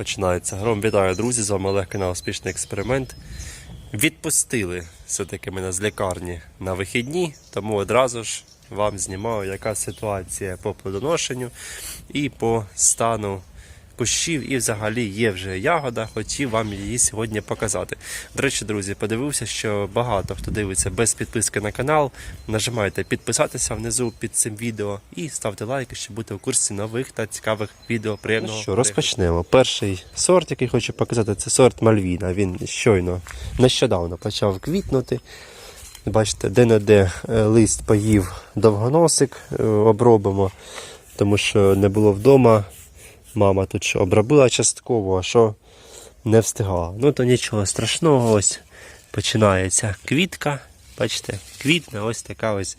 починається. Гром, вітаю, друзі! З вами Олег канал Успішний експеримент. Відпустили все-таки мене з лікарні на вихідні, тому одразу ж вам знімаю, яка ситуація по плодоношенню і по стану кущів. І взагалі є вже ягода, хотів вам її сьогодні показати. До речі, друзі, подивився, що багато хто дивиться без підписки на канал. Нажимайте підписатися внизу під цим відео і ставте лайки, щоб бути у курсі нових та цікавих відео. Приємного Ну що, розпочнемо. Перший сорт, який хочу показати, це сорт Мальвіна. Він щойно нещодавно почав квітнути. Бачите, де-не-де е, лист поїв довгоносик, е, обробимо, тому що не було вдома. Мама тут що обробила частково, а що не встигала. Ну то нічого страшного, ось починається квітка. Бачите, квітне ось така ось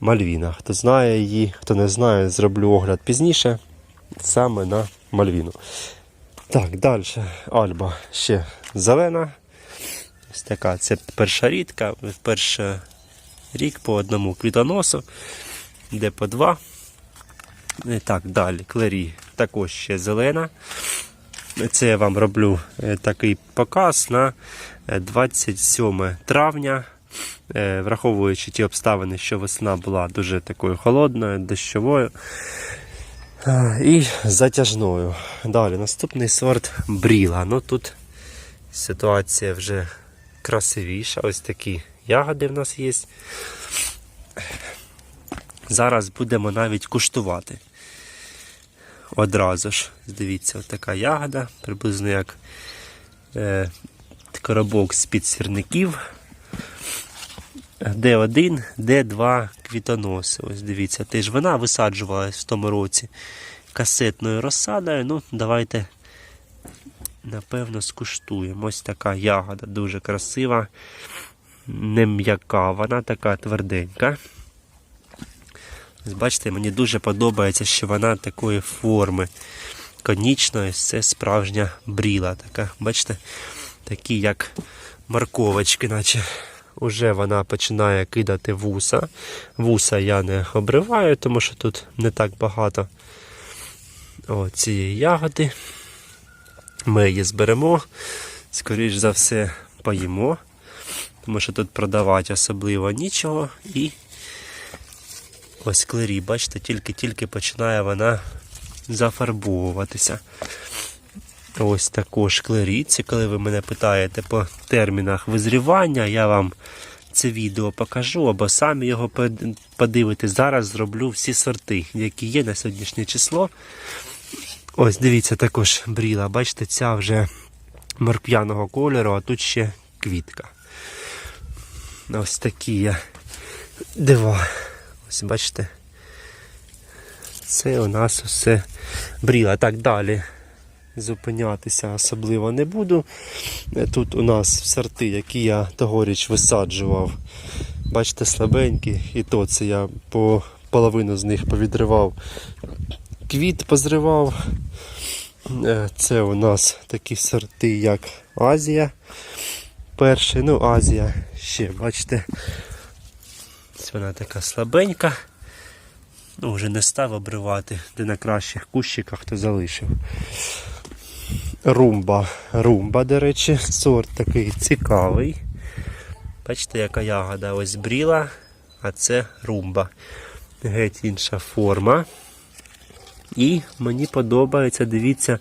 мальвіна. Хто знає її, хто не знає, зроблю огляд пізніше саме на мальвіну. Так, далі. Альба ще зелена. Ось така. Це перша рідка. Перший рік по одному квітоносу, де по два. І так, далі. Клері також ще зелена. Це я вам роблю е, такий показ на е, 27 травня. Е, Враховуючи ті обставини, що весна була дуже такою холодною, дощовою. Е, І затяжною. Далі наступний сорт бріла. Ну тут ситуація вже красивіша. Ось такі ягоди в нас є. Зараз будемо навіть куштувати. Одразу ж, дивіться, така ягода, приблизно як е, коробок з-під сірників. Д1, Д2 квітоноси. Ось дивіться, теж вона висаджувалась в тому році касетною розсадою. Ну, давайте, напевно, скуштуємо. Ось така ягода, дуже красива, не м'яка, вона така тверденька. Бачите, мені дуже подобається, що вона такої форми конічної. Це справжня бріла. Така, бачите, такі як морковочки, наче вже вона починає кидати вуса. Вуса я не обриваю, тому що тут не так багато цієї ягоди. Ми її зберемо, скоріш за все, поїмо, тому що тут продавати особливо нічого. І ось клері, бачите, тільки-тільки починає вона зафарбовуватися. Ось також клеріці. Коли ви мене питаєте по термінах визрівання, я вам це відео покажу, або самі його под- подивитесь. Зараз зроблю всі сорти, які є на сьогоднішнє число. Ось дивіться, також бріла. Бачите, ця вже морквяного кольору, а тут ще квітка. Ось такі є дива. Ось бачите. Це у нас все бріла. Так далі зупинятися особливо не буду. Е, Тут у нас сорти, які я тогоріч висаджував. Бачите, слабенькі, і то це я по половину з них повідривав. Квіт позривав. Е, Це у нас такі сорти, як Азія. Перший, ну Азія ще, бачите. Ось вона така слабенька. Ну, вже не став обривати, де на кращих кущиках то залишив. Румба. Румба, до речі, сорт такий цікавий. Бачите, яка ягода ось бріла, а це румба. Геть інша форма. І мені подобається, дивіться,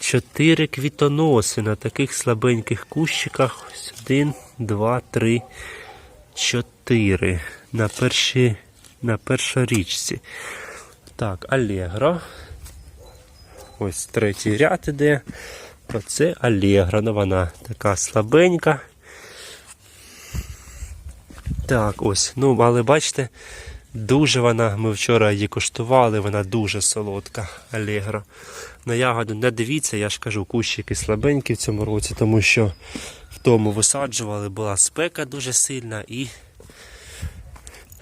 чотири квітоноси на таких слабеньких кущиках. Ось один, два, три, чотири. На першій, на першорічці. Так, Алегро. Ось третій ряд іде. Оце Алегра. Ну вона така слабенька. Так, ось. Ну, але бачите, дуже вона, ми вчора її коштували, вона дуже солодка, Алегра. На ягоду не дивіться, я ж кажу, кущики слабенькі в цьому році, тому що в тому висаджували, була спека дуже сильна і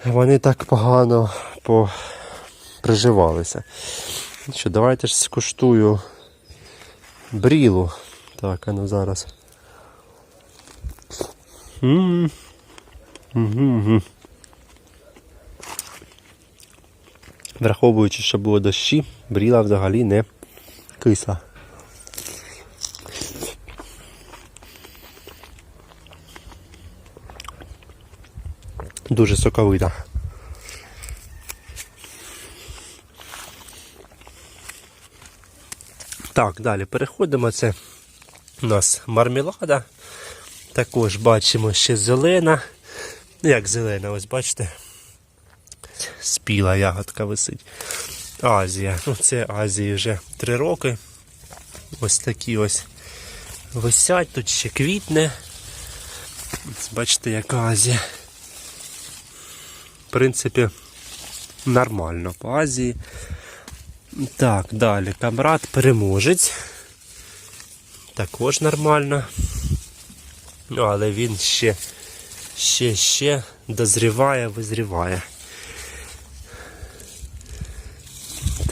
вони так погано по... приживалися. Ну Що, давайте ж скуштую брілу. Так, а ну зараз. М. Мгм, мгм. Враховуючи, що було дощі, бріла взагалі не кисла. Дуже соковита. Так, далі переходимо. Це у нас мармелада. Також бачимо ще зелена. Як зелена, ось бачите. Спіла ягодка висить. Азія. Ну, це Азії вже три роки. Ось такі ось висять, тут ще квітне. Бачите, яка Азія. В принципі, нормально по Азії. Так, далі. Камрад переможець. Також нормально. Ну, але він ще, ще, ще дозріває, визріває.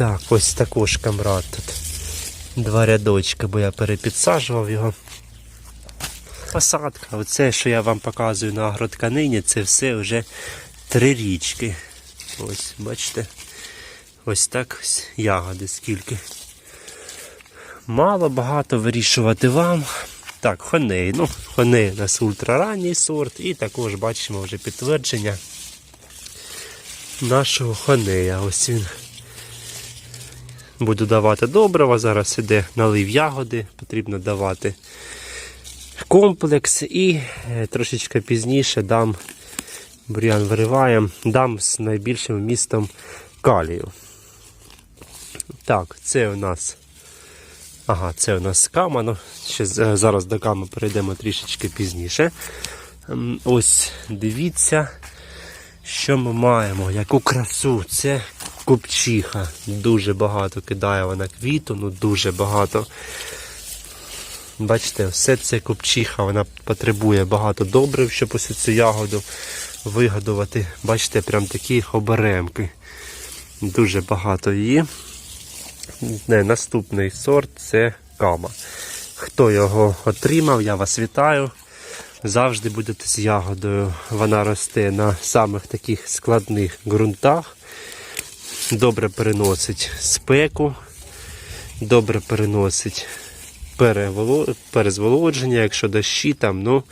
Так, ось також камрад тут. Два рядочки, бо я перепідсаджував його. Посадка. Оце, що я вам показую на агротканині, це все вже три річки. Ось, бачите. Ось так ось ягоди скільки. Мало багато вирішувати вам. Так, хоней. Ну, хоней у нас ультраранній сорт, і також бачимо вже підтвердження нашого хонея. Ось він. Буду давати добрива. Зараз іде налив ягоди, потрібно давати комплекс і е, трошечки пізніше дам бур'ян вириваємо, дам з найбільшим вмістом калію. Так, це у нас. Ага, це у нас кама. Ну, ще зараз до ками перейдемо трішечки пізніше. Ось дивіться, що ми маємо. Яку красу. Це купчиха. Дуже багато кидає вона квіту, ну дуже багато. Бачите, все це купчиха, вона потребує багато добрив, щоб ось цю ягоду вигодувати. Бачите, прям такі оберемки. Дуже багато її. Не, наступний сорт це кама. Хто його отримав, я вас вітаю. Завжди будете з ягодою. Вона росте на самих таких складних ґрунтах. Добре переносить спеку, добре переносить перезволодження, якщо дощі, там, ну,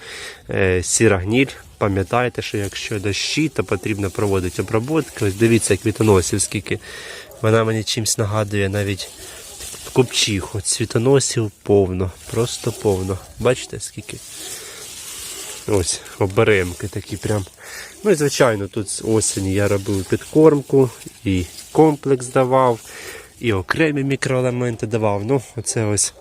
е, сіра гніль. Пам'ятайте, що якщо дощі, то потрібно проводити обробки. Ось дивіться, квітоносів, скільки вона мені чимось нагадує навіть купчиху. Цвітоносів повно, просто повно. Бачите, скільки? Ось, оберемки такі прям. Ну і звичайно, тут з осені я робив підкормку, і комплекс давав, і окремі мікроелементи давав. Ну, оце ось.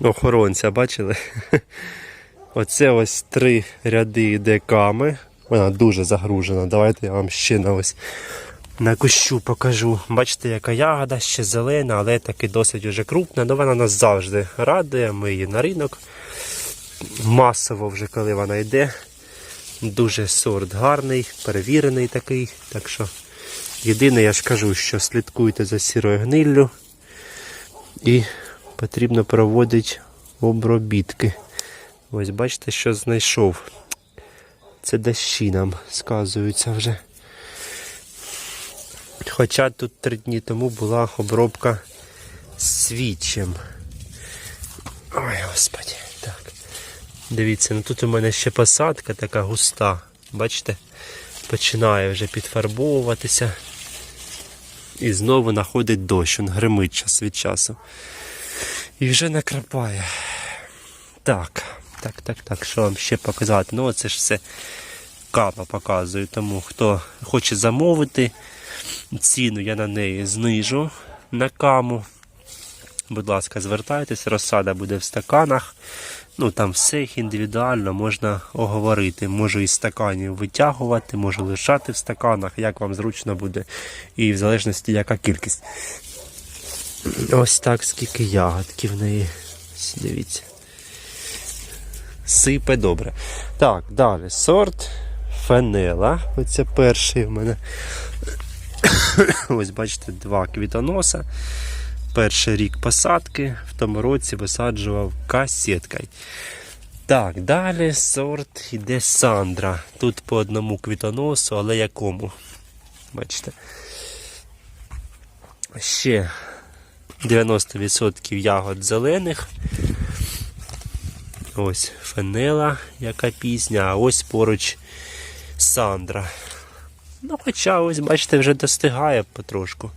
Охоронця, бачили? Оце ось три ряди йде ками. Вона дуже загружена. Давайте я вам ще на ось на кущу покажу. Бачите, яка ягода, ще зелена, але таки досить уже крупна. Ну вона нас завжди радує. Ми її на ринок. Масово вже коли вона йде. Дуже сорт гарний, перевірений такий. Так що єдине, я ж кажу, що слідкуйте за сірою гниллю і потрібно проводити обробітки. Ось бачите, що знайшов. Це дощі нам сказуються вже. Хоча тут три дні тому була обробка свічем. Ой, господи. Так. Дивіться, ну тут у мене ще посадка така густа. Бачите? Починає вже підфарбовуватися. І знову находить дощ, він гримить час від часу. І вже накрапає. Так, так, так, так, що вам ще показати? Ну, це ж все капа показую. Тому хто хоче замовити, ціну я на неї знижу на каму. Будь ласка, звертайтесь, розсада буде в стаканах. Ну там все їх індивідуально можна оговорити. Можу із стаканів витягувати, можу лишати в стаканах, як вам зручно буде. І в залежності яка кількість. Ось так скільки ягодки в неї. Дивіться. Сипе добре. Так, далі. Сорт фенела. Оце перший в мене. Ось бачите, два квітоноса. Перший рік посадки, в тому році висаджував касеткою. Так, далі сорт іде Сандра. Тут по одному квітоносу, але якому? Бачите. Ще 90% ягод зелених. Ось фенела, яка пізня, а ось поруч Сандра. Ну, хоча ось, бачите, вже достигає потрошку.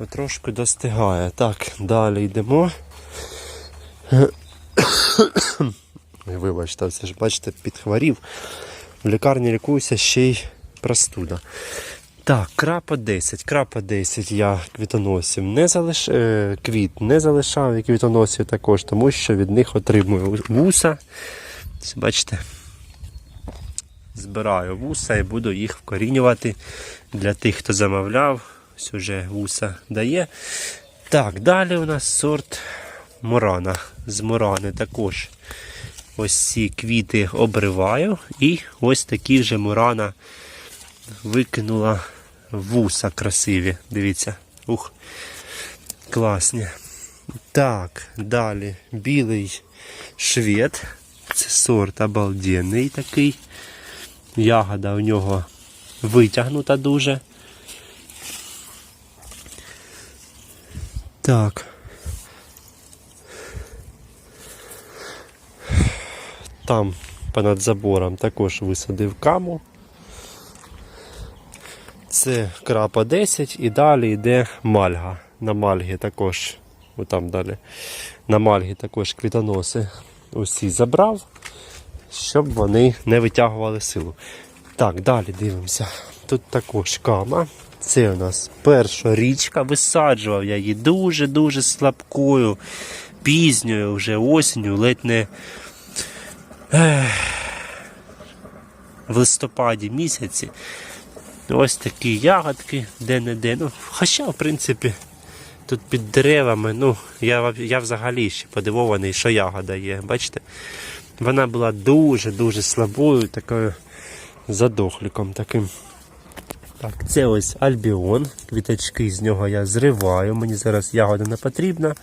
Потрошку достигає. Так, далі йдемо. Вибачте, все ж бачите, підхворів. В лікарні лікуюся ще й простуда. Так, крапа 10. Крапа 10 я квітоносів не залиш... е, квіт не залишав і квітоносів також, тому що від них отримую вуса. Бачите, збираю вуса і буду їх вкорінювати для тих, хто замовляв. Ось уже вуса дає. Так, далі у нас сорт Морана. З Морани також ось ці квіти обриваю. І ось такі вже Морана викинула вуса красиві. Дивіться. Ух, класні. Так, далі білий швед. Це сорт обалденний такий. Ягода у нього витягнута дуже. Так. Там понад забором також висадив каму. Це крапа 10 і далі йде мальга. На мальгі також, отам далі. На мальгі також квітоноси усі забрав, щоб вони не витягували силу. Так, далі дивимося. Тут також кама. Це у нас перша річка. Висаджував я її дуже-дуже слабкою, пізньою вже осінню, ледь не в листопаді місяці. Ось такі ягодки де-не-де. Ну, хоча, в принципі, тут під деревами, ну, я, я взагалі ще подивований, що ягода є. Бачите? Вона була дуже-дуже слабою, такою задохліком таким. Так, це ось альбіон. Квіточки з нього я зриваю. Мені зараз ягода не потрібна.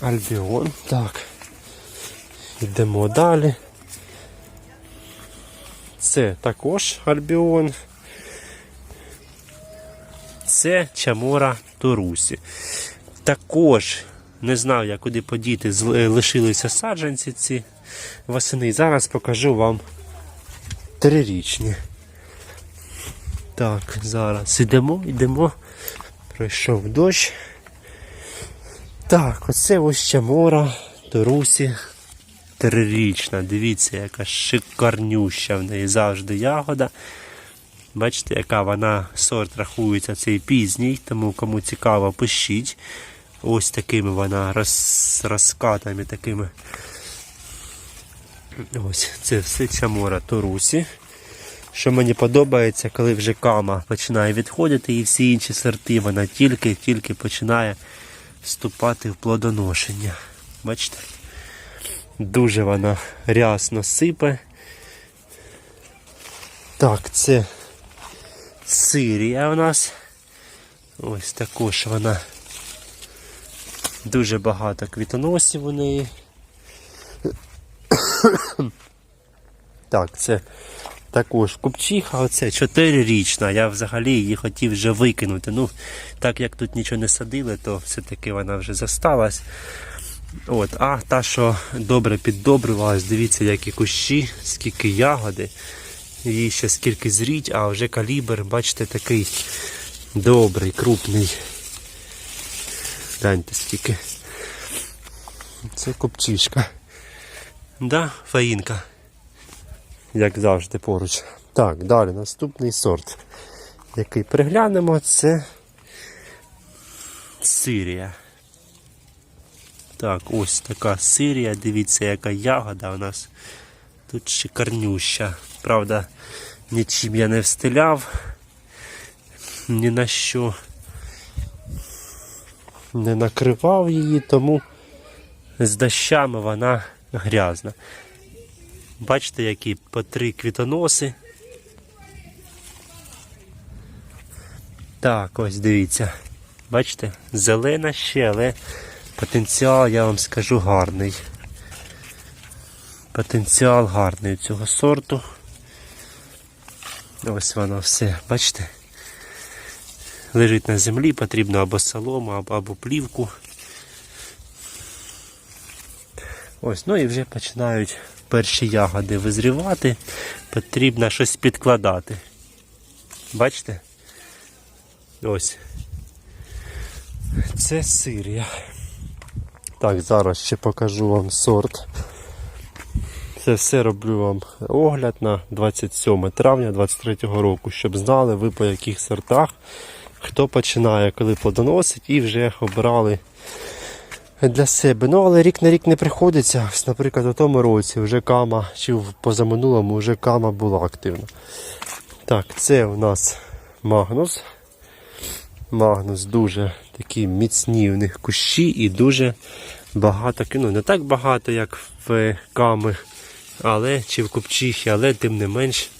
Альбіон. Так. Йдемо далі. Це також альбіон. Це Чамора Торусі. Також не знав я, куди подіти, е, лишилися саджанці ці восени. Зараз покажу вам трирічні. Так, зараз ідемо, йдемо. Пройшов дощ. Так, оце ось Чамора Торусі трирічна. Дивіться, яка шикарнюща в неї завжди ягода. Бачите, яка вона сорт рахується цей пізній, тому кому цікаво, пишіть. Ось такими вона роз, розкатами такими. Ось це все чамора Торусі. Що мені подобається, коли вже кама починає відходити і всі інші сорти, вона тільки-тільки починає вступати в плодоношення. Бачите? Дуже вона рясно сипе. Так, це Сирія у нас. Ось також вона. Дуже багато квітоносів у неї. Так, це також купчиха, оце 4-річна. Я взагалі її хотів вже викинути. Ну, так як тут нічого не садили, то все-таки вона вже зосталась. От, а та, що добре піддобрювалась, дивіться, які кущі, скільки ягоди. Її ще скільки зріть, а вже калібр, бачите, такий добрий, крупний. Гляньте скільки. Це копчишка. Да, фаїнка. Як завжди поруч. Так, далі наступний сорт, який приглянемо, це Сирія. Так, ось така Сирія. Дивіться, яка ягода у нас. Тут шикарнюща. Правда, нічим я не встиляв. Ні на що не накривав її, тому з дощами вона грязна. Бачите, які по три квітоноси. Так, ось дивіться. Бачите, зелена ще, але потенціал, я вам скажу, гарний. Потенціал гарний у цього сорту. Ось воно все, бачите? лежить на землі, потрібно або солому, або, плівку. Ось, ну і вже починають перші ягоди визрівати. Потрібно щось підкладати. Бачите? Ось. Це сирія. Так, зараз ще покажу вам сорт. Це все роблю вам огляд на 27 травня 23 року, щоб знали ви по яких сортах, хто починає, коли плодоносить, і вже обрали для себе. Ну, але рік на рік не приходиться. Наприклад, у тому році вже кама, чи в позаминулому вже кама була активна. Так, це у нас Магнус. Магнус дуже такі міцні у них кущі і дуже багато, ну не так багато, як в ками, але чи в купчихі, але тим не менш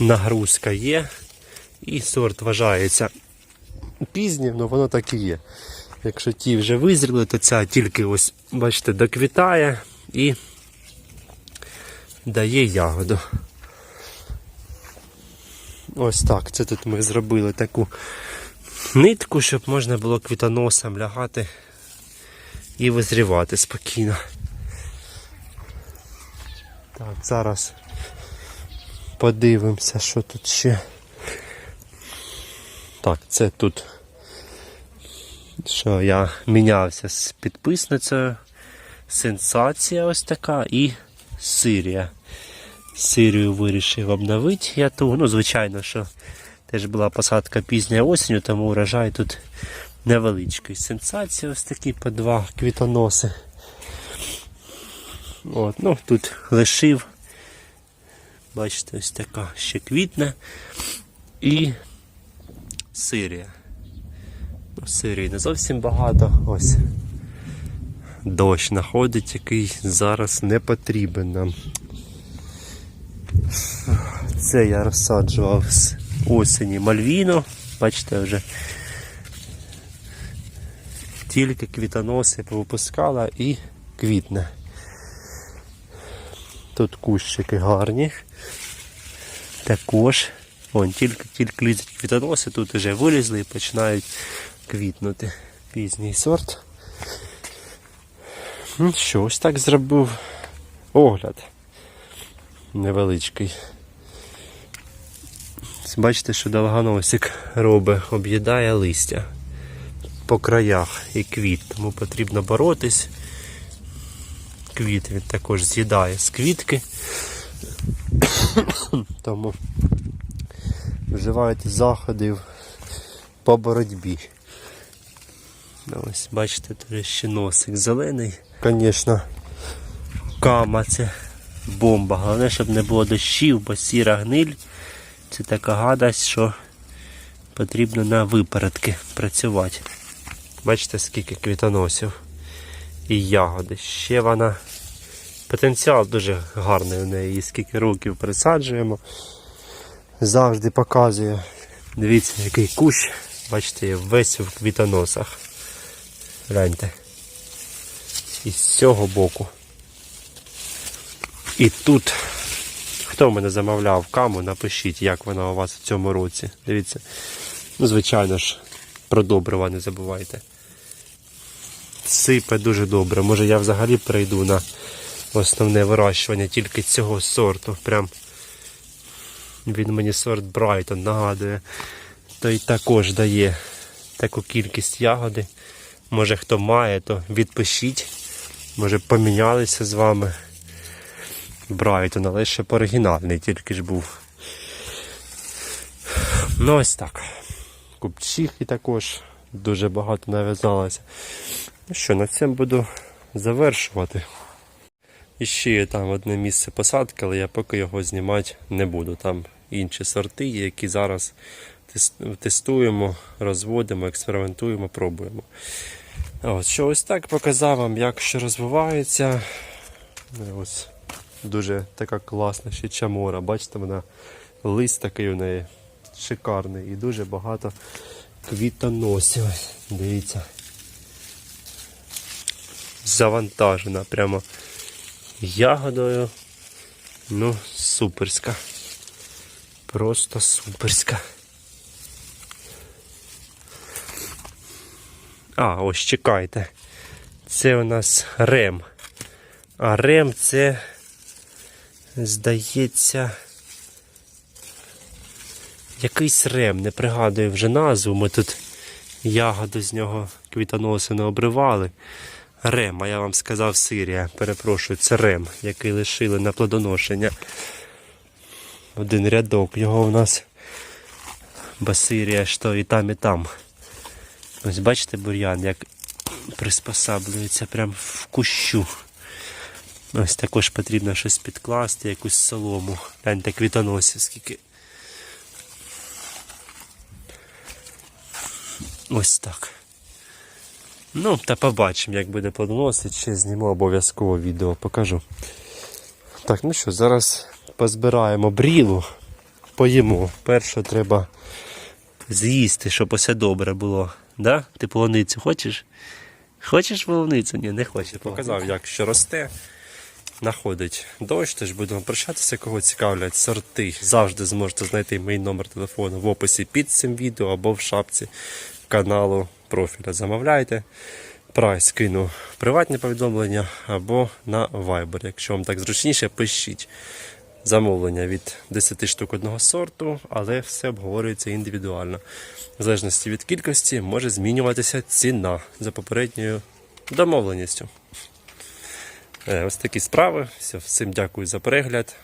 нагрузка є. І сорт вважається пізнім, але воно так і є. Якщо ті вже визріли, то ця тільки ось, бачите, доквітає і дає ягоду. Ось так. Це тут ми зробили таку нитку, щоб можна було квітоносом лягати і визрівати спокійно. Так, зараз подивимося, що тут ще. Так, це тут, що я мінявся з підписницею. Сенсація ось така і Сирія. Сирію вирішив обновити я ту. Ну, звичайно, що теж була посадка пізня осінню, тому урожай тут невеличкий. Сенсація ось такі по два квітоноси. От, ну, тут лишив. Бачите, ось така ще квітне. І Сирія. Сирії не зовсім багато. Ось. Дощ знаходить, який зараз не потрібен нам. Це я розсаджував з осені мальвіну. Бачите, вже тільки квітоноси повипускала і квітне. Тут кущики гарні. Також. Вон, тільки тільки лізуть квітоноси, тут вже вилізли і починають квітнути. Пізній сорт. Ну що, ось так зробив огляд невеличкий. Бачите, що довгоносик робить, об'їдає листя по краях і квіт, тому потрібно боротись. Квіт він також з'їдає з квітки. Тому вживайте заходів по боротьбі. Ось, бачите, тут ще носик зелений. Звісно, кама це бомба. Головне, щоб не було дощів, бо сіра гниль це така гадость, що потрібно на випередки працювати. Бачите, скільки квітоносів і ягоди. Ще вона потенціал дуже гарний у неї, і скільки років присаджуємо. Завжди показує. Дивіться, який кущ. Бачите, весь в квітоносах. Гляньте. І з цього боку. І тут. Хто мене замовляв каму, напишіть, як вона у вас в цьому році. Дивіться. Ну, звичайно ж, про добрива не забувайте. Сипе дуже добре. Може я взагалі перейду на основне вирощування тільки цього сорту. Прям він мені сорт Брайтон нагадує. Той також дає таку кількість ягоди. Може хто має, то відпишіть. Може помінялися з вами. Брайтон, але ще оригінальний тільки ж був. Ну ось так. Купчихи також дуже багато нав'язалося. Ну що, на цьому буду завершувати. І ще є там одне місце посадки, але я поки його знімати не буду. Там інші сорти, які зараз тестуємо, розводимо, експериментуємо, пробуємо. От, що ось так показав вам, як що розвивається. Ось дуже така класна ще чамора. Бачите, вона лист такий у неї шикарний і дуже багато квітоносів. Дивіться. Завантажена прямо ягодою. Ну, суперська. Просто суперська. А, ось чекайте. Це у нас рем. А рем це, здається, якийсь рем, не пригадую вже назву. Ми тут ягоду з нього квітоноси не обривали. Рем, а я вам сказав Сирія, перепрошую, це рем, який лишили на плодоношення. Один рядок. Його у нас басирія, що і там, і там. Ось бачите бур'ян, як приспосаблюється прямо в кущу. Ось також потрібно щось підкласти, якусь солому. Гляньте квітоносів, скільки. Ось так. Ну, та побачимо, як буде плодоносити, ще зніму обов'язково відео, покажу. Так, ну що, зараз позбираємо брілу, поїмо. Перше треба з'їсти, щоб усе добре було. Да? Ти полуницю хочеш? Хочеш полуницю? Ні, не хочеш. Показав, як що росте. Находить дощ, тож будемо прощатися, кого цікавлять сорти. Завжди зможете знайти мій номер телефону в описі під цим відео або в шапці каналу профіля. Замовляйте. Прайс кину в приватні повідомлення або на Viber. Якщо вам так зручніше, пишіть замовлення від 10 штук одного сорту, але все обговорюється індивідуально. В залежності від кількості може змінюватися ціна за попередньою домовленістю. Е, Ось такі справи. Всім дякую за перегляд.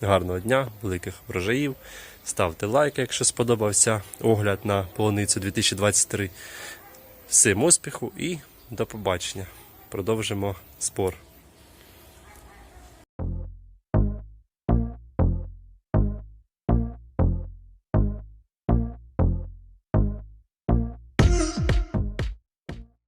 Гарного дня, великих врожаїв. Ставте лайк, якщо сподобався огляд на полуницю 2023. Всім успіху і до побачення. Продовжимо спор.